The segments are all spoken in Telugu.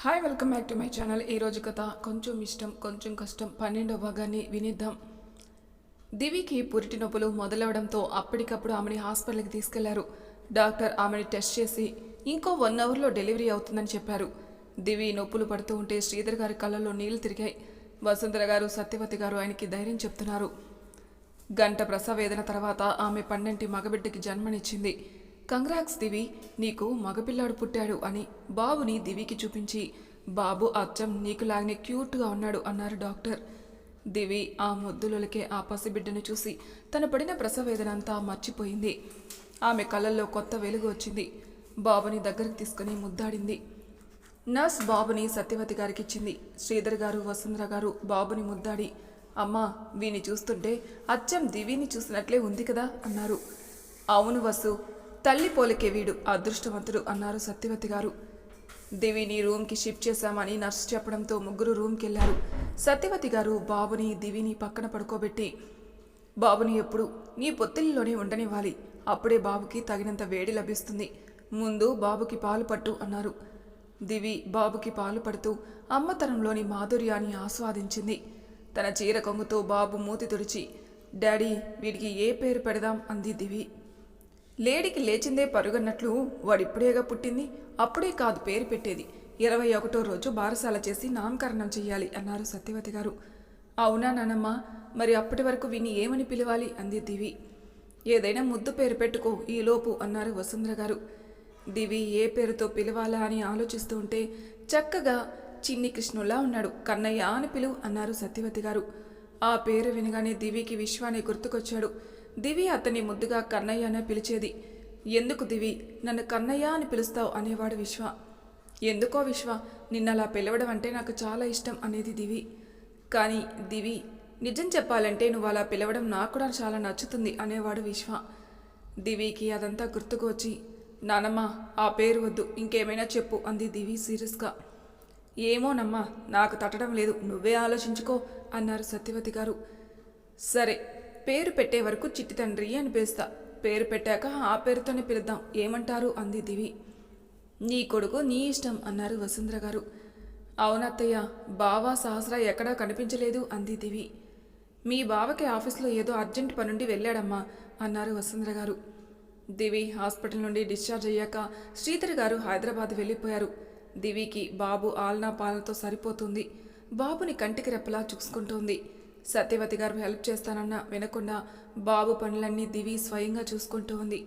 Hi welcome back to my channel ఈరోజు కథ కొంచెం ఇష్టం కొంచెం కష్టం పన్నెండవ భాగాన్ని వినిద్దాం. దివికి పురిటి నొప్పులు మొదలవడంతో అప్పటికప్పుడు ఆమెని హాస్పిటల్కి తీసుకెళ్ళారు. డాక్టర్ ఆమెని టెస్ట్ చేసి ఇంకో వన్ అవర్లో డెలివరీ అవుతుందని చెప్పారు. దివి నొప్పులు పడుతూ ఉంటే శ్రీధర్ గారి కళ్ళల్లో నీళ్ళు తిరిగాయి. వసుంధర గారు సత్యవతి గారు ఆయనకి ధైర్యం చెప్తున్నారు. గంట ప్రసవేదన తర్వాత ఆమె పన్నెంటి మగబిడ్డకి జన్మనిచ్చింది. కంగ్రాక్స్ దివి నీకు మగపిల్లాడు పుట్టాడు అని బాబుని దివికి చూపించి బాబు అచ్చం నీకులాగనే క్యూట్గా ఉన్నాడు అన్నారు డాక్టర్. దివి ఆ ముద్దులకే ఆ పసిబిడ్డను చూసి తన పడిన ప్రసవేదన అంతా మర్చిపోయింది. ఆమె కళ్ళల్లో కొత్త వెలుగు వచ్చింది. బాబుని దగ్గరికి తీసుకుని ముద్దాడింది. నర్స్ బాబుని సత్యవతి గారికి ఇచ్చింది శ్రీధర్ గారు వసుంధర గారు బాబుని ముద్దాడి అమ్మా వీని చూస్తుంటే అచ్చం దివిని చూసినట్లే ఉంది కదా అన్నారు. అవును వసు తల్లి పోలికే వీడు అదృష్టవంతుడు అన్నారు సత్యవతి గారు. దివిని రూమ్కి షిఫ్ట్ చేశామని నర్స్ చెప్పడంతో ముగ్గురు రూమ్కి వెళ్ళారు సత్యవతి గారు బాబుని దివిని పక్కన పడుకోబెట్టి బాబుని ఎప్పుడు? నీ పొత్తిల్లోనే ఉండనివ్వాలి. అప్పుడే బాబుకి తగినంత వేడి లభిస్తుంది. ముందు బాబుకి పాలు పట్టు అన్నారు. దివి బాబుకి పాలు పడుతూ అమ్మతనంలోని మాధుర్యాన్ని ఆస్వాదించింది. తన చీర కొంగుతో బాబు మూతి తుడిచి డాడీ వీడికి ఏ పేరు పెడదాం? అంది దివి. లేడికి లేచిందే పరుగన్నట్లు వాడిప్పుడేగా పుట్టింది? అప్పుడే కాదు పేరు పెట్టేది. ఇరవై ఒకటో రోజు బారసాల చేసి నామకరణం చెయ్యాలి అన్నారు సత్యవతి గారు. అవునా నానమ్మ మరి అప్పటి వరకు విని ఏమని పిలవాలి? అంది దివి. ఏదైనా ముద్దు పేరు పెట్టుకో ఈలోపు అన్నారు వసుంధర గారు. దివి ఏ పేరుతో పిలవాలా అని ఆలోచిస్తూ ఉంటే చక్కగా చిన్ని కృష్ణులా ఉన్నాడు. కన్నయ్య అని పిలువు అన్నారు సత్యవతి గారు. ఆ పేరు వినగానే దివికి విశ్వాన్ని గుర్తుకొచ్చాడు. దివి అతన్ని ముద్దుగా కన్నయ్య అనే పిలిచేది. ఎందుకు దివి? నన్ను కన్నయ్య అని పిలుస్తావు అనేవాడు విశ్వ. ఎందుకో విశ్వ? నిన్నలా పిలవడం అంటే నాకు చాలా ఇష్టం అనేది దివి. కానీ దివి నిజం చెప్పాలంటే నువ్వు అలా పిలవడం నాకు కూడా చాలా నచ్చుతుంది అనేవాడు విశ్వ. దివికి అదంతా గుర్తుకు వచ్చి నానమ్మ ఆ పేరు వద్దు ఇంకేమైనా చెప్పు అంది దివి సీరియస్గా. ఏమోనమ్మా నాకు తట్టడం లేదు నువ్వే ఆలోచించుకో అన్నారు సత్యవతి గారు. సరే పేరు పెట్టే వరకు చిట్టి తండ్రి అని పిలుస్తా. పేరు పెట్టాక ఆ పేరుతోనే పిలుద్దాం. ఏమంటారు? అంది దివి. నీ కొడుకు నీ ఇష్టం అన్నారు వసుంధర గారు. అవునత్తయ్య బావా సహస్ర ఎక్కడా కనిపించలేదు అంది దివి. మీ బావకి ఆఫీస్లో ఏదో అర్జెంట్ పనుండి వెళ్ళాడమ్మా అన్నారు వసుంధర గారు. దివి హాస్పిటల్ నుండి డిశ్చార్జ్ అయ్యాక శ్రీధర్ గారు హైదరాబాద్ వెళ్ళిపోయారు. దివికి బాబు ఆల్నా పాలనతో సరిపోతుంది. బాబుని కంటికి రెప్పలా చూసుకుంటోంది. సత్యవతి గారు హెల్ప్ చేస్తానన్నా వినకుండా బాబు పనులన్నీ దివి స్వయంగా చూసుకుంటూ ఉంది.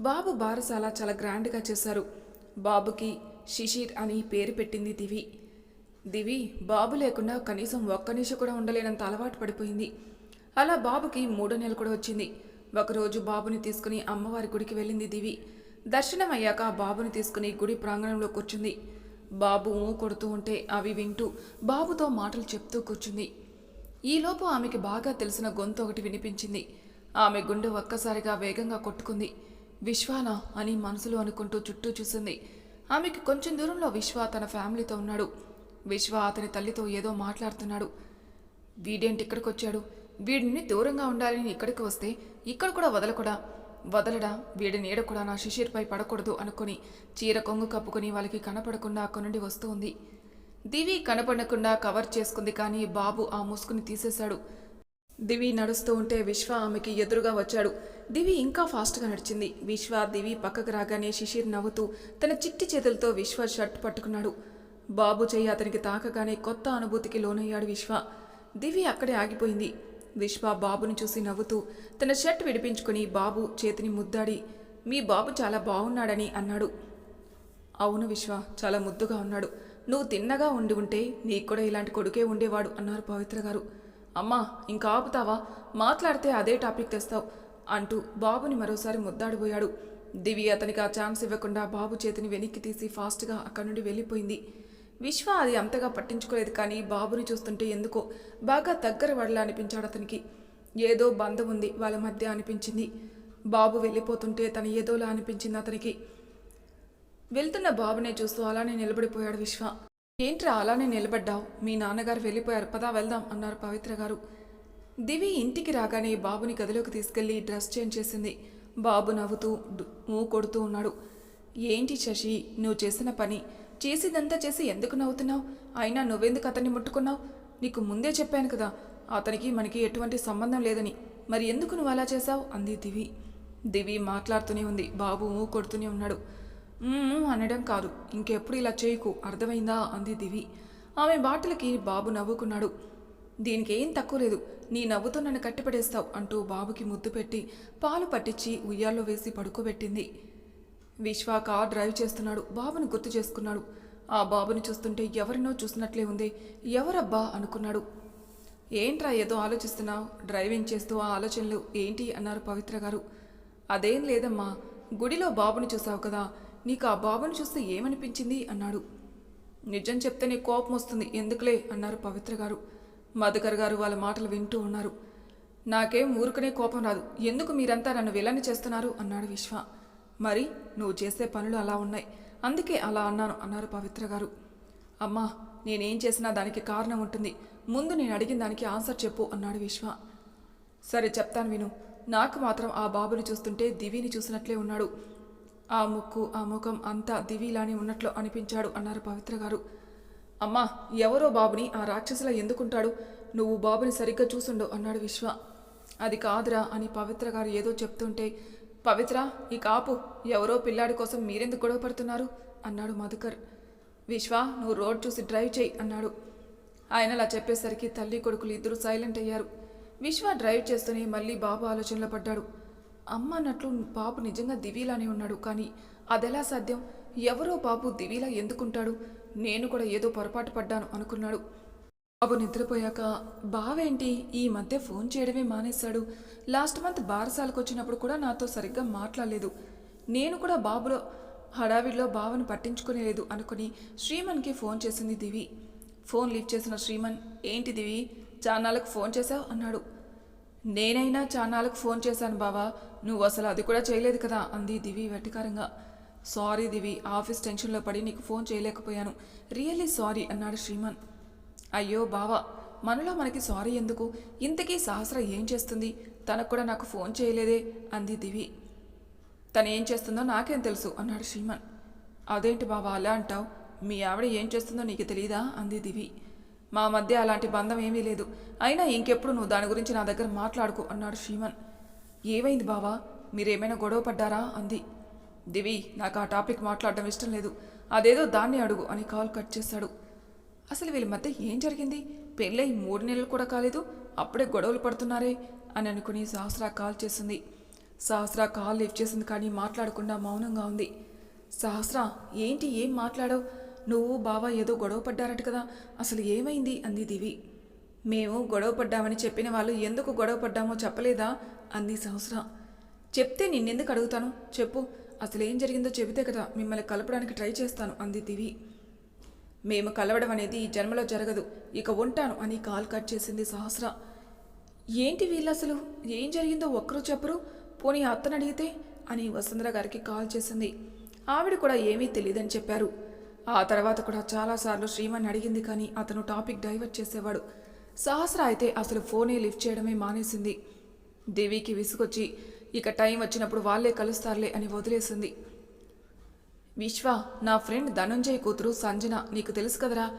బాబు బారసాల చాలా గ్రాండ్గా చేశారు. బాబుకి శిశిర్ అని పేరు పెట్టింది దివి. దివి బాబు లేకుండా కనీసం ఒక్క నిమిషం కూడా ఉండలేనంత అలవాటు పడిపోయింది. అలా బాబుకి మూడో నెల కూడా వచ్చింది. ఒకరోజు బాబుని తీసుకుని అమ్మవారి గుడికి వెళ్ళింది దివి. దర్శనం అయ్యాక బాబుని తీసుకుని గుడి ప్రాంగణంలో కూర్చుంది. బాబు ఊ కొడుతూ ఉంటే అవి వింటూ బాబుతో మాటలు చెప్తూ కూర్చుంది. ఈలోపు ఆమెకి బాగా తెలిసిన గొంతు ఒకటి వినిపించింది. ఆమె గుండె ఒక్కసారిగా వేగంగా కొట్టుకుంది. విశ్వానా అని మనసులో అనుకుంటూ చుట్టూ చూసింది. ఆమెకి కొంచెం దూరంలో విశ్వ తన ఫ్యామిలీతో ఉన్నాడు. విశ్వ అతని తల్లితో ఏదో మాట్లాడుతున్నాడు. వీడేంటి ఇక్కడికి వచ్చాడు వీడిని దూరంగా ఉండాలని ఇక్కడికి వస్తే ఇక్కడ కూడా వదలకూడా? వదలడా? వీడి నీడ కూడా నా శిశిర్పై పడకూడదు అనుకుని చీర కొంగు కప్పుకుని వాళ్ళకి కనపడకుండా అక్కడి నుండి వస్తూ ఉంది. దివి కనపడకుండా కవర్ చేసుకుంది కానీ బాబు ఆ ముసుగుని తీసేశాడు. దివి నడుస్తూ ఉంటే విశ్వ ఆమెకి ఎదురుగా వచ్చాడు. దివి ఇంకా ఫాస్ట్గా నడిచింది. విశ్వ దివి పక్కకు రాగానే శిశిర్ నవ్వుతూ తన చిట్టి చేతులతో విశ్వ షర్ట్ పట్టుకున్నాడు. బాబు చెయ్యి అతనికి తాకగానే కొత్త అనుభూతికి లోనయ్యాడు విశ్వ. దివి అక్కడే ఆగిపోయింది. విశ్వ బాబుని చూసి నవ్వుతూ తన షర్ట్ విడిపించుకుని బాబు చేతిని ముద్దాడి మీ బాబు చాలా బాగున్నాడని అన్నాడు. అవును విశ్వ చాలా ముద్దుగా ఉన్నాడు. నువ్వు తిన్నగా ఉండి ఉంటే నీకు కూడా ఇలాంటి కొడుకే ఉండేవాడు అన్నారు పవిత్ర గారు. అమ్మా ఇంకా ఆపుతావా? మాట్లాడితే అదే టాపిక్ తెస్తావు అంటూ బాబుని మరోసారి ముద్దాడిపోయాడు. దివి అతనికి ఆ ఛాన్స్ ఇవ్వకుండా బాబు చేతిని వెనక్కి తీసి ఫాస్ట్గా అక్కడి నుండి వెళ్ళిపోయింది. విశ్వ అది అంతగా పట్టించుకోలేదు కానీ బాబుని చూస్తుంటే ఎందుకో బాగా దగ్గర వడలా అనిపించాడు అతనికి. ఏదో బంధం ఉంది వాళ్ళ మధ్య అనిపించింది. బాబు వెళ్ళిపోతుంటే తన ఏదోలా అనిపించింది అతనికి. వెళ్తున్న బాబునే చూస్తూ అలానే నిలబడిపోయాడు విశ్వ. ఏంట్రా అలానే నిలబడ్డావు? మీ నాన్నగారు వెళ్ళిపోయారు. పదా వెళ్దాం అన్నారు పవిత్ర గారు. దివి ఇంటికి రాగానే బాబుని గదిలోకి తీసుకెళ్ళి డ్రెస్ చేంజ్ చేసింది. బాబు నవ్వుతూ మూ కొడుతూ ఉన్నాడు. ఏంటి శశి నువ్వు చేసిన పని? చేసిదంతా చేసి ఎందుకు నవ్వుతున్నావు? అయినా నువ్వెందుకు అతన్ని ముట్టుకున్నావు? నీకు ముందే చెప్పాను కదా అతనికి మనకి ఎటువంటి సంబంధం లేదని. మరి ఎందుకు నువ్వు అలా చేశావు? అంది దివి. దివి మాట్లాడుతూనే ఉంది. బాబు మూ కొడుతూనే ఉన్నాడు. అనడం కాదు. ఇంకెప్పుడు ఇలా చేయకు అర్థమైందా? అంది దివి. ఆమె బాటలకి బాబు నవ్వుకున్నాడు. దీనికి ఏం తక్కువ లేదు. నీ నవ్వుతో నన్ను కట్టిపడేస్తావు అంటూ బాబుకి ముద్దు పెట్టి పాలు పట్టించి ఉయ్యాల్లో వేసి పడుకోబెట్టింది. విశ్వ కార్ డ్రైవ్ చేస్తున్నాడు. బాబుని గుర్తు చేసుకున్నాడు. ఆ బాబుని చూస్తుంటే ఎవరినో చూసినట్లే ఉంది. ఎవరబ్బా? అనుకున్నాడు. ఏంట్రా ఏదో ఆలోచిస్తున్నావు? డ్రైవింగ్ చేస్తూ ఆ ఆలోచనలు ఏంటి? అన్నారు పవిత్ర గారు. అదేం లేదమ్మా. గుడిలో బాబుని చూసావు కదా. నీకు ఆ బాబుని చూస్తే ఏమనిపించింది? అన్నాడు. నిజం చెప్తే నీ కోపం వస్తుంది. ఎందుకులే? అన్నారు పవిత్ర గారు. మధుకర్ గారు వాళ్ళ మాటలు వింటూ ఉన్నారు. నాకేం ఊరుకునే కోపం రాదు. ఎందుకు మీరంతా నన్ను విలని చేస్తున్నారు? అన్నాడు విశ్వ. మరి నువ్వు చేసే పనులు అలా ఉన్నాయి. అందుకే అలా అన్నాను అన్నారు పవిత్ర గారు. అమ్మా నేనేం చేసినా దానికి కారణం ఉంటుంది. ముందు నేను అడిగిన దానికి ఆన్సర్ చెప్పు అన్నాడు విశ్వ. సరే చెప్తాను విను. నాకు మాత్రం ఆ బాబుని చూస్తుంటే దివిని చూసినట్లే ఉన్నాడు. ఆ ముక్కు ఆ ముఖం అంతా దివిలానే ఉన్నట్లు అనిపించాడు అన్నారు పవిత్ర గారు. అమ్మా ఎవరో బాబుని ఆ రాక్షసులా ఎందుకుంటాడు? నువ్వు బాబుని సరిగ్గా చూసుండు అన్నాడు విశ్వ. అది కాదురా అని పవిత్ర గారు ఏదో చెప్తుంటే పవిత్ర ఈ కాపు ఎవరో పిల్లాడి కోసం మీరెందుకు గొడవ పడుతున్నారు? అన్నాడు మధుకర్. విశ్వ నువ్వు రోడ్ చూసి డ్రైవ్ చేయి అన్నాడు. ఆయన అలా చెప్పేసరికి తల్లి కొడుకులు ఇద్దరు సైలెంట్ అయ్యారు. విశ్వ డ్రైవ్ చేస్తూనే మళ్ళీ బాబు ఆలోచనలో పడ్డాడు. అమ్మ అన్నట్లు బాబు నిజంగా దివీలానే ఉన్నాడు. కానీ అదెలా సాధ్యం? ఎవరో బాబు దివిలా ఎందుకుంటాడు? నేను కూడా ఏదో పొరపాటు పడ్డాను అనుకున్నాడు. బాబు నిద్రపోయాక బావేంటి ఈ మధ్య ఫోన్ చేయడమే మానేశాడు. లాస్ట్ మంత్ బారసాలకు వచ్చినప్పుడు కూడా నాతో సరిగ్గా మాట్లాడలేదు. నేను కూడా బాబులో హడావిడిలో బావను పట్టించుకునేలేదు అనుకుని శ్రీమన్కి ఫోన్ చేసింది దివి. ఫోన్ లిఫ్ట్ చేసిన శ్రీమన్ ఏంటి దివి? చాన్నాళ్ళకు ఫోన్ చేశావు? అన్నాడు. నేనైనా చాన్నాళ్ళకు ఫోన్ చేశాను బావా. నువ్వు అసలు అది కూడా చేయలేదు కదా అంది దివి వెటికారంగా. సారీ దివి ఆఫీస్ టెన్షన్లో పడి నీకు ఫోన్ చేయలేకపోయాను. రియల్లీ సారీ అన్నాడు శ్రీమన్. అయ్యో బావా మనలో మనకి సారీ ఎందుకు? ఇంతకీ సహస్ర ఏం చేస్తుంది? తనకు కూడా నాకు ఫోన్ చేయలేదే అంది దివి. తను ఏం చేస్తుందో నాకేం తెలుసు అన్నాడు శ్రీమన్. అదేంటి బావా అలా అంటావు? మీ ఆవిడ ఏం చేస్తుందో నీకు తెలియదా అంది దివి. మా మధ్య అలాంటి బంధం ఏమీ లేదు. అయినా ఇంకెప్పుడు నువ్వు దాని గురించి నా దగ్గర మాట్లాడుకో అన్నాడు శ్రీమన్. ఏమైంది బావా? మీరేమైనా గొడవ పడ్డారా? అంది. దివి నాకు ఆ టాపిక్ మాట్లాడడం ఇష్టం లేదు. అదేదో దాన్ని అడుగు అని కాల్ కట్ చేశాడు. అసలు వీళ్ళ మధ్య ఏం జరిగింది? పెళ్ళై మూడు నెలలు కూడా కాలేదు అప్పుడే గొడవలు పడుతున్నారే అని అనుకుని సహస్ర కాల్ చేసింది. సహస్ర కాల్ లిఫ్ట్ చేసింది కానీ మాట్లాడకుండా మౌనంగా ఉంది. సహస్ర ఏంటి ఏం మాట్లాడవు? నువ్వు బావ ఏదో గొడవ పడ్డారట కదా. అసలు ఏమైంది? అంది దివి. మేము గొడవ పడ్డామని చెప్పిన వాళ్ళు ఎందుకు గొడవ పడ్డామో చెప్పలేదా? అంది సహస్ర. చెప్తే నిన్నెందుకు అడుగుతాను? చెప్పు. అసలు ఏం జరిగిందో చెబితే కదా మిమ్మల్ని కలపడానికి ట్రై చేస్తాను అంది దివి. మేము కలవడం అనేది ఈ జన్మలో జరగదు. ఇక ఉంటాను అని కాల్ కట్ చేసింది సహస్ర. ఏంటి వీళ్ళు అసలు? ఏం జరిగిందో ఒక్కరూ చెప్పరు? పోనీ అత్తను అడిగితే? అని వసుంధర గారికి కాల్ చేసింది. ఆవిడ కూడా ఏమీ తెలియదని చెప్పారు. ఆ తర్వాత కూడా చాలాసార్లు శ్రీమన్ అడిగింది కానీ అతను టాపిక్ డైవర్ట్ చేసేవాడు. సహస్ర అయితే అసలు ఫోనే లిఫ్ట్ చేయడమే మానేసింది. దేవికి విసుగొచ్చి ఇక టైం వచ్చినప్పుడు వాళ్ళే కలుస్తారులే అని వదిలేసింది. విశ్వ నా ఫ్రెండ్ ధనుంజయ్ కూతురు సంజన నీకు తెలుసు కదరా?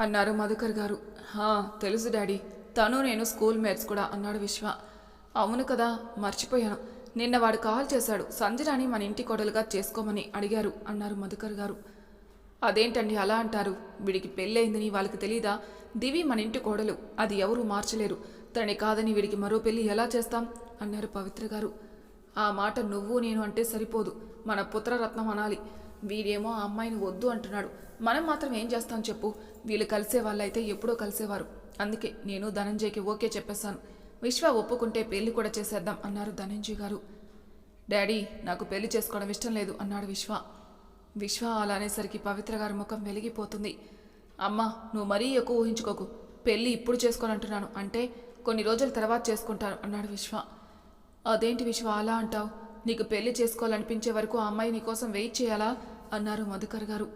అన్నారు మధుకర్ గారు. హా తెలుసు డాడీ. తను నేను స్కూల్ మేట్స్ కూడా అన్నాడు విశ్వ. అవును కదా మర్చిపోయాను. నిన్న వాడు కాల్ చేశాడు. సంజనాని మన ఇంటి కొడలుగా చేసుకోమని అడిగారు అన్నారు మధుకర్ గారు. అదేంటండి అలా అంటారు? వీడికి పెళ్ళయిందని వాళ్ళకి తెలీదా? దివి మన ఇంటి కోడలు. అది ఎవరూ మార్చలేరు. తనని కాదని వీడికి మరో పెళ్ళి ఎలా చేస్తాం? అన్నారు పవిత్ర గారు. ఆ మాట నువ్వు నేను అంటే సరిపోదు. మన పుత్రరత్నం అనాలి. వీడేమో ఆ అమ్మాయిని వద్దు అంటున్నాడు. మనం మాత్రం ఏం చేస్తాం చెప్పు? వీళ్ళు కలిసే వాళ్ళైతే ఎప్పుడో కలిసేవారు. అందుకే నేను ధనంజయ్కి ఓకే చెప్పేశాను. విశ్వ ఒప్పుకుంటే పెళ్ళి కూడా చేసేద్దాం అన్నారు ధనంజయ్ గారు. డాడీ నాకు పెళ్ళి చేసుకోవడం ఇష్టం లేదు అన్నాడు విశ్వ. విశ్వ అలా అనేసరికి పవిత్ర గారి ముఖం వెలిగిపోతుంది. అమ్మా నువ్వు మరీ ఎక్కువ ఊహించుకోకు. పెళ్ళి ఇప్పుడు చేసుకోనంటున్నాను. అంటే కొన్ని రోజుల తర్వాత చేసుకుంటాను అన్నాడు విశ్వ. అదేంటి విశ్వ అలా అంటావు? నీకు పెళ్ళి చేసుకోవాలనిపించే వరకు ఆ అమ్మాయి నీకోసం వెయిట్ చేయాలా? అన్నారు మధుకర్ గారు.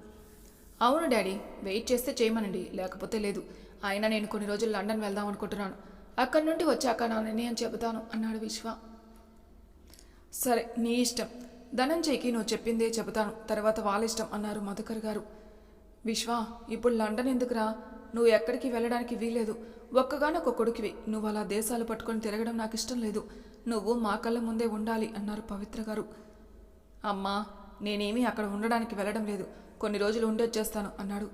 అవును డాడీ వెయిట్ చేస్తే చేయమనండి. లేకపోతే లేదు. అయినా నేను కొన్ని రోజులు లండన్ వెళ్దాం అనుకుంటున్నాను. అక్కడి నుండి వచ్చాక నా నిర్ణయం చెబుతాను అన్నాడు విశ్వ. సరే నీ ఇష్టం. ధనంజయ్కి నువ్వు చెప్పిందే చెబుతాను. తర్వాత వాళ్ళ ఇష్టం అన్నారు మధుకర్ గారు. విశ్వ ఇప్పుడు లండన్ ఎందుకురా? నువ్వు ఎక్కడికి వెళ్ళడానికి వీలేదు ఒక్కగానొక్క కొడుకువి. నువ్వు అలా దేశాలు పట్టుకొని తిరగడం నాకు ఇష్టం లేదు. నువ్వు మా కళ్ళ ముందే ఉండాలి అన్నారు పవిత్ర గారు. అమ్మా నేనేమీ అక్కడ ఉండడానికి వెళ్ళడం లేదు. కొన్ని రోజులు ఉండొచ్చేస్తాను అన్నాడు.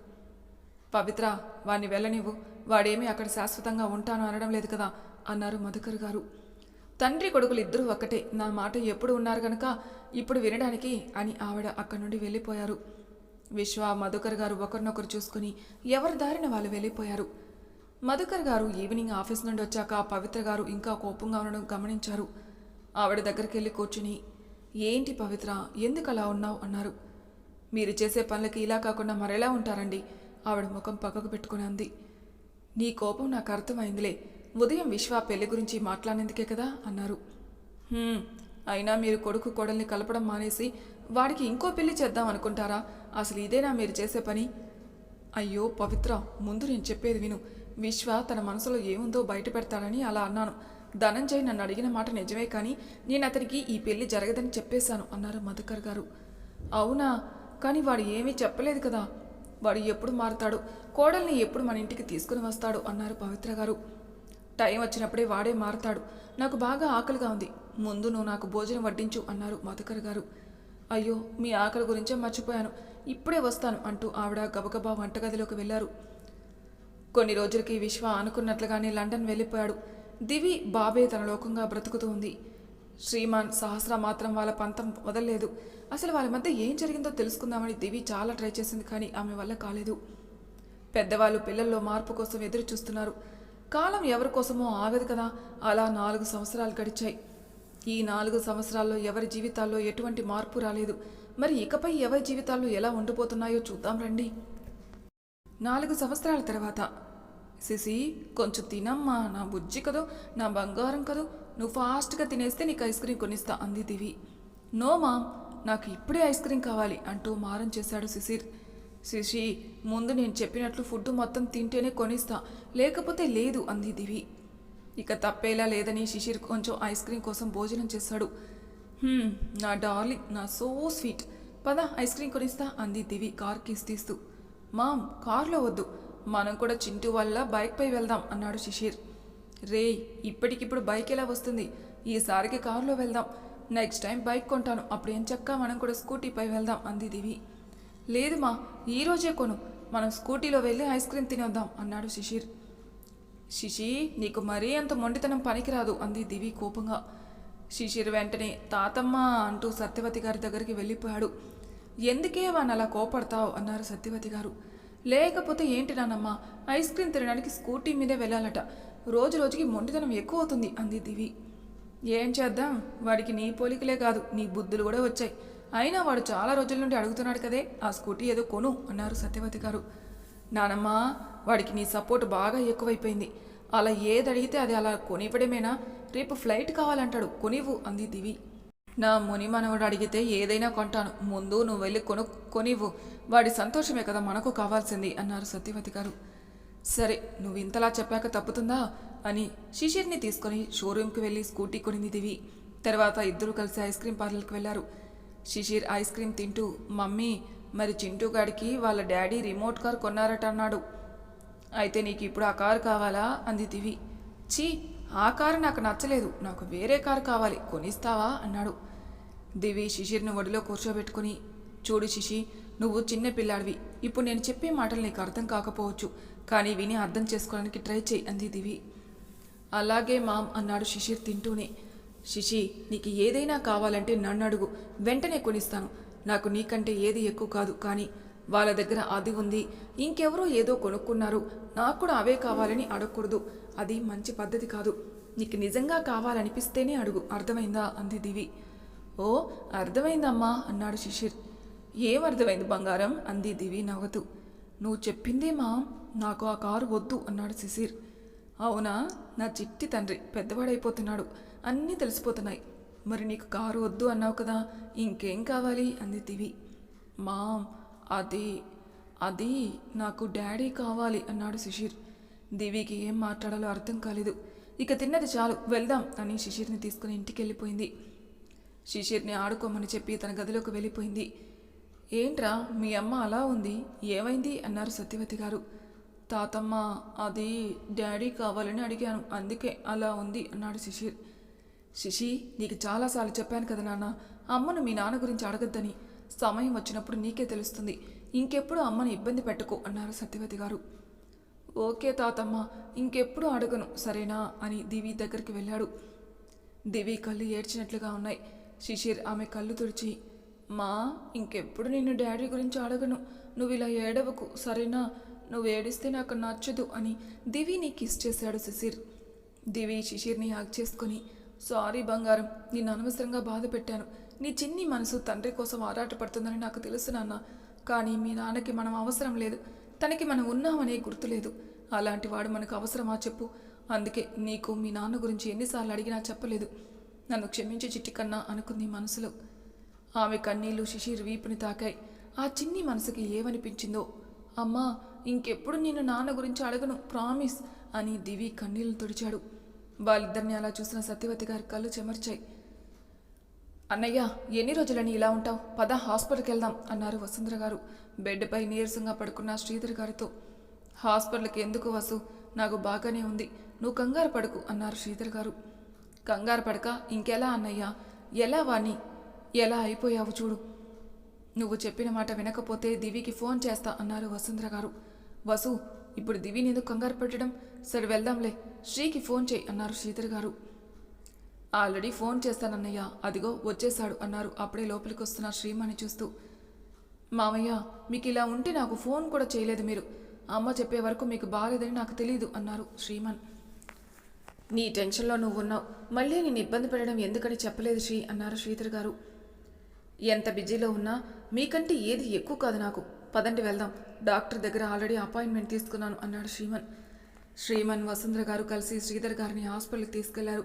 పవిత్ర వాడిని వెళ్ళనివ్వు. వాడేమీ అక్కడ శాశ్వతంగా ఉంటాను అనడం లేదు కదా అన్నారు మధుకర్ గారు. తండ్రి కొడుకులు ఇద్దరూ ఒక్కటే. నా మాట ఎప్పుడు ఉన్నారు గనక ఇప్పుడు వినడానికి అని ఆవిడ అక్కడి నుండి వెళ్ళిపోయారు. విశ్వ మధుకర్ గారు ఒకరినొకరు చూసుకుని ఎవరి దారిన వాళ్ళు వెళ్ళిపోయారు. మధుకర్ గారు ఈవినింగ్ ఆఫీస్ నుండి వచ్చాక పవిత్ర గారు ఇంకా కోపంగా ఉండడం గమనించారు. ఆవిడ దగ్గరికి వెళ్ళి కూర్చుని ఏంటి పవిత్ర ఎందుకు అలా ఉన్నావు? అన్నారు. మీరు చేసే పనులకి ఇలా కాకుండా మరెలా ఉంటారండి? ఆవిడ ముఖం పక్కకు పెట్టుకుని అంది. నీ కోపం నాకు అర్థమైందిలే. ఉదయం విశ్వ పెళ్ళి గురించి మాట్లాడేందుకే కదా అన్నారు. అయినా మీరు కొడుకు కోడల్ని కలపడం మానేసి వాడికి ఇంకో పెళ్ళి చేద్దాం అనుకుంటారా? అసలు ఇదేనా మీరు చేసే పని? అయ్యో పవిత్ర ముందు నేను చెప్పేది విను. విశ్వ తన మనసులో ఏముందో బయట పెడతాడని అలా అన్నాను. ధనంజయ్ నన్ను అడిగిన మాట నిజమే కానీ నేను అతనికి ఈ పెళ్ళి జరగదని చెప్పేశాను అన్నారు మధుకర్ గారు. అవునా? కానీ వాడు ఏమీ చెప్పలేదు కదా. వాడు ఎప్పుడు మారుతాడు? కోడల్ని ఎప్పుడు మన ఇంటికి తీసుకుని వస్తాడు? అన్నారు పవిత్ర గారు. టైం వచ్చినప్పుడే వాడే మారతాడు. నాకు బాగా ఆకలిగా ఉంది. ముందు నువ్వు నాకు భోజనం వడ్డించు అన్నారు మధుకర్ గారు. అయ్యో మీ ఆకలి గురించే మర్చిపోయాను. ఇప్పుడే వస్తాను అంటూ ఆవిడ గబగబా వంటగదిలోకి వెళ్ళారు. కొన్ని రోజులకి విశ్వ అనుకున్నట్లుగానే లండన్ వెళ్ళిపోయాడు. దివి బాబే తన లోకంగా బ్రతుకుతూ ఉంది. శ్రీమాన్ సహస్ర మాత్రం వాళ్ళ పంతం వదలలేదు. అసలు వాళ్ళ మధ్య ఏం జరిగిందో తెలుసుకుందామని దివి చాలా ట్రై చేసింది కానీ ఆమె వల్ల కాలేదు. పెద్దవాళ్ళు పిల్లల్లో మార్పు కోసం ఎదురు చూస్తున్నారు కాలం ఎవరి కోసమో ఆగదు కదా. అలా నాలుగు సంవత్సరాలు గడిచాయి. ఈ నాలుగు సంవత్సరాల్లో ఎవరి జీవితాల్లో ఎటువంటి మార్పు రాలేదు. మరి ఇకపై ఎవరి జీవితాల్లో ఎలా ఉండిపోతున్నాయో చూద్దాం రండి. నాలుగు సంవత్సరాల తర్వాత. సిసి కొంచెం తినమ్మా. నా బుజ్జి కదో నా బంగారం కదో. నువ్వు ఫాస్ట్గా తినేస్తే నీకు ఐస్ క్రీమ్ కొనిస్తా అంది దివి. నో మామ్ నాకు ఇప్పుడే ఐస్ క్రీమ్ కావాలి అంటూ మారం చేశాడు శిశిర్ శిశి ముందు నేను చెప్పినట్లు ఫుడ్ మొత్తం తింటేనే కొనిస్తా. లేకపోతే లేదు అంది దివి. ఇక తప్పేలా లేదని శిశిర్ కొంచెం ఐస్ క్రీమ్ కోసం భోజనం చేశాడు నా డార్లింగ్ నా సో స్వీట్. పద ఐస్ క్రీమ్ కొనిస్తా అంది దివి కార్ కీస్ తీస్తూ. మామ్ కార్లో వద్దు. మనం కూడా చింటూ వల్ల బైక్పై వెళ్దాం అన్నాడు శిశిర్. రేయ్ ఇప్పటికిప్పుడు బైక్ ఎలా వస్తుంది? ఈసారికి కారులో వెళ్దాం. నెక్స్ట్ టైం బైక్ కొంటాను. అప్పుడు ఏం చక్క మనం కూడా స్కూటీపై వెళ్దాం అంది దివి. లేదు మా ఈరోజే కొను. మనం స్కూటీలో వెళ్ళి ఐస్ క్రీమ్ తినేద్దాం అన్నాడు శిశిర్. శిశి నీకు మరీ అంత మొండితనం పనికిరాదు అంది దివి కోపంగా. శిశిర్ వెంటనే తాతమ్మ అంటూ సత్యవతి గారి దగ్గరికి వెళ్ళిపోయాడు. ఎందుకే వాన్ అలా కోపడతావు? అన్నారు సత్యవతి గారు. లేకపోతే ఏంటి నానమ్మ ఐస్ క్రీమ్ తినడానికి స్కూటీ మీదే వెళ్ళాలట. రోజు రోజుకి మొండితనం ఎక్కువ అవుతుంది అంది దివి. ఏం చేద్దాం? వాడికి నీ పోలికలే కాదు నీ బుద్ధులు కూడా వచ్చాయి. అయినా వాడు చాలా రోజుల నుండి అడుగుతున్నాడు కదే ఆ స్కూటీ ఏదో కొను అన్నారు సత్యవతి గారు. నానమ్మ వాడికి నీ సపోర్ట్ బాగా ఎక్కువైపోయింది. అలా ఏది అడిగితే అది అలా కొనివ్వడమేనా? రేపు ఫ్లైట్ కావాలంటాడు కొనివ్వు అంది దివి. నా ముని మనవడు అడిగితే ఏదైనా కొంటాను ముందు నువ్వు వెళ్ళి కొను కొనివ్వు. వాడి సంతోషమే కదా మనకు కావాల్సింది అన్నారు సత్యవతి గారు. సరే నువ్వు ఇంతలా చెప్పాక తప్పుతుందా? అని శిశిర్ని తీసుకొని షోరూంకి వెళ్ళి స్కూటీ కొనింది దివి. తర్వాత ఇద్దరు కలిసి ఐస్ క్రీమ్ పార్లర్కి వెళ్ళారు. శిశిర్ ఐస్ క్రీమ్ తింటూ మమ్మీ మరి చింటూ గాడికి వాళ్ళ డాడీ రిమోట్ కార్ కొన్నారట అన్నాడు. అయితే నీకు ఇప్పుడు ఆ కారు కావాలా? అంది దివి చీ ఆ కారు నాకు నచ్చలేదు. నాకు వేరే కారు కావాలి. కొనిస్తావా? అన్నాడు. దివి శిశిర్ను ఒడిలో కూర్చోబెట్టుకుని చూడు శిశి నువ్వు చిన్న పిల్లాడివి. ఇప్పుడు నేను చెప్పే మాటలు నీకు అర్థం కాకపోవచ్చు. కానీ విని అర్థం చేసుకోవడానికి ట్రై చేయి అంది దివి. అలాగే మామ్ అన్నాడు శిశిర్ తింటూనే. శిశి నీకు ఏదైనా కావాలంటే నన్ను అడుగు. వెంటనే కొనిస్తాను. నాకు నీకంటే ఏది ఎక్కువ కాదు కానీ వాళ్ళ దగ్గర అది ఉంది. ఇంకెవరో ఏదో కొనుక్కున్నారు. నాకు కూడా అవే కావాలని అడగకూడదు. అది మంచి పద్ధతి కాదు. నీకు నిజంగా కావాలనిపిస్తేనే అడుగు. అర్థమైందా? అంది దివి. ఓ అర్థమైందమ్మా అన్నాడు శిశిర్. ఏం అర్థమైంది బంగారం? అంది దివి నవ్వుతూ. నువ్వు చెప్పిందే మా. నాకు ఆ కారు వద్దు అన్నాడు శిశిర్. అవునా? నా చిట్టి తండ్రి పెద్దవాడైపోతున్నాడు. అన్నీ తెలిసిపోతున్నాయి. మరి నీకు కారు వద్దు అన్నావు కదా ఇంకేం కావాలి? అంది దివి మామ్ అది అది నాకు డాడీ కావాలి అన్నాడు శిశిర్ దివికి ఏం మాట్లాడాలో అర్థం కాలేదు. ఇక తిన్నది చాలు వెళ్దాం అని శిశిర్ని తీసుకుని ఇంటికి వెళ్ళిపోయింది. శిశిర్ని ఆడుకోమని చెప్పి తన గదిలోకి వెళ్ళిపోయింది. ఏంట్రా మీ అమ్మ అలా ఉంది? ఏమైంది? అన్నారు సత్యవతి గారు. తాతమ్మ అది డాడీ కావాలని అడిగాను అందుకే అలా ఉంది అన్నాడు శిశిర్ శిశి నీకు చాలాసార్లు చెప్పాను కదా నాన్న అమ్మను మీ నాన్న గురించి అడగద్దని. సమయం వచ్చినప్పుడు నీకే తెలుస్తుంది. ఇంకెప్పుడు అమ్మని ఇబ్బంది పెట్టుకో అన్నారు సత్యవతి గారు. ఓకే తాతమ్మ ఇంకెప్పుడు అడగను సరేనా అని దివి దగ్గరికి వెళ్ళాడు. దివి కళ్ళు ఏడ్చినట్లుగా ఉన్నాయి. శిశిర్ ఆమె కళ్ళు తుడిచి మా ఇంకెప్పుడు నిన్ను డాడీ గురించి అడగను. నువ్వు ఇలా ఏడవకు సరేనా? నువ్వు ఏడిస్తే నాకు నచ్చదు అని దివిని కిస్ చేశాడు శిశిర్. దివి శిశిర్ని హాక్ చేసుకొని సారీ బంగారం నిన్ను అనవసరంగా బాధ పెట్టాను నీ చిన్ని మనసు తండ్రి కోసం ఆరాటపడుతుందని నాకు తెలుసు నాన్న. కానీ మీ నాన్నకి మనం అవసరం లేదు. తనకి మనం ఉన్నామనే గుర్తులేదు అలాంటి వాడు మనకు అవసరమా చెప్పు. అందుకే నీకు మీ నాన్న గురించి ఎన్నిసార్లు అడిగినా చెప్పలేదు. నన్ను క్షమించి చిట్టి కన్నా అనుకుంది మనసులో. ఆమె కన్నీళ్ళు శిశిర్ వీపుని తాకాయి. ఆ చిన్ని మనసుకి ఏమనిపించిందో? అమ్మా ఇంకెప్పుడు నేను నాన్న గురించి అడగను ప్రామిస్ అని దివి కన్నీళ్ళు తుడిచాడు. వాళ్ళిద్దరిని అలా చూసిన సత్యవతి గారి కళ్ళు చెమర్చాయి. అన్నయ్య ఎన్ని రోజులని ఇలా ఉంటావు? పద హాస్పిటల్కి వెళ్దాం అన్నారు వసుంధర గారు. బెడ్పై నీరసంగా పడుకున్న శ్రీధర్ గారితో. హాస్పిటల్కి ఎందుకు వసు? నాకు బాగానే ఉంది. నువ్వు కంగారు పడుకు అన్నారు శ్రీధర్ గారు. కంగారు పడక ఇంకెలా అన్నయ్య? ఎలా వాణి ఎలా అయిపోయావు చూడు. నువ్వు చెప్పిన మాట వినకపోతే దివికి ఫోన్ చేస్తా అన్నారు వసుంధర గారు. వసు ఇప్పుడు దివిని ఎందుకు కంగారు పెట్టడం? సరే వెళ్దాంలే. శ్రీకి ఫోన్ చేయి అన్నారు శ్రీధర్ గారు. ఆల్రెడీ ఫోన్ చేస్తానన్నయ్య. అదిగో వచ్చేశాడు అన్నారు. అప్పుడే లోపలికి వస్తున్న శ్రీమాని చూస్తూ. మామయ్య మీకు ఇలా ఉంటే నాకు ఫోన్ కూడా చేయలేదు మీరు. అమ్మ చెప్పే వరకు మీకు బాగాలేదని నాకు తెలియదు అన్నారు శ్రీమన్ నీ టెన్షన్లో నువ్వు ఉన్నావు మళ్ళీ నేను ఇబ్బంది పెట్టడం ఎందుకని చెప్పలేదు శ్రీ అన్నారు శ్రీధర్ గారు. ఎంత బిజీలో ఉన్నా మీకంటే ఏది ఎక్కువ కాదు నాకు. పదండి వెళ్దాం. డాక్టర్ దగ్గర ఆల్రెడీ అపాయింట్మెంట్ తీసుకున్నాను అన్నాడు శ్రీమన్. శ్రీమన్ వసుంధర గారు కలిసి శ్రీధర్ గారిని హాస్పిటల్కి తీసుకెళ్ళారు.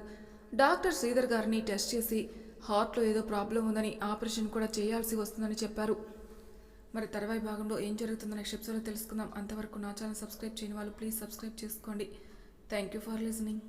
డాక్టర్ శ్రీధర్ గారిని టెస్ట్ చేసి హార్ట్లో ఏదో ప్రాబ్లం ఉందని ఆపరేషన్ కూడా చేయాల్సి వస్తుందని చెప్పారు. మరి తర్వాయి భాగంలో ఏం జరుగుతుందో నెక్స్ట్ ఎపిసోడ్లో తెలుసుకుందాం. అంతవరకు నా ఛానల్ సబ్స్క్రైబ్ చేయని వాళ్ళు ప్లీజ్ సబ్స్క్రైబ్ చేసుకోండి. Thank you for listening